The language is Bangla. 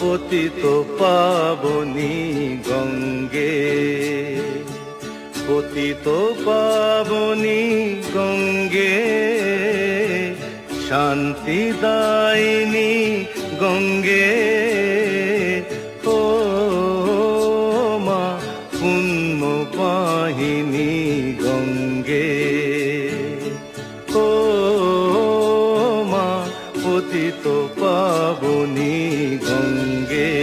পতিত পাবনী গঙ্গে। পতিত পাবনী গঙ্গে। শান্তি দায়িনী গঙ্গে। ও মা পুণ্য বাহিনী পতিত পাবনি গঙ্গে।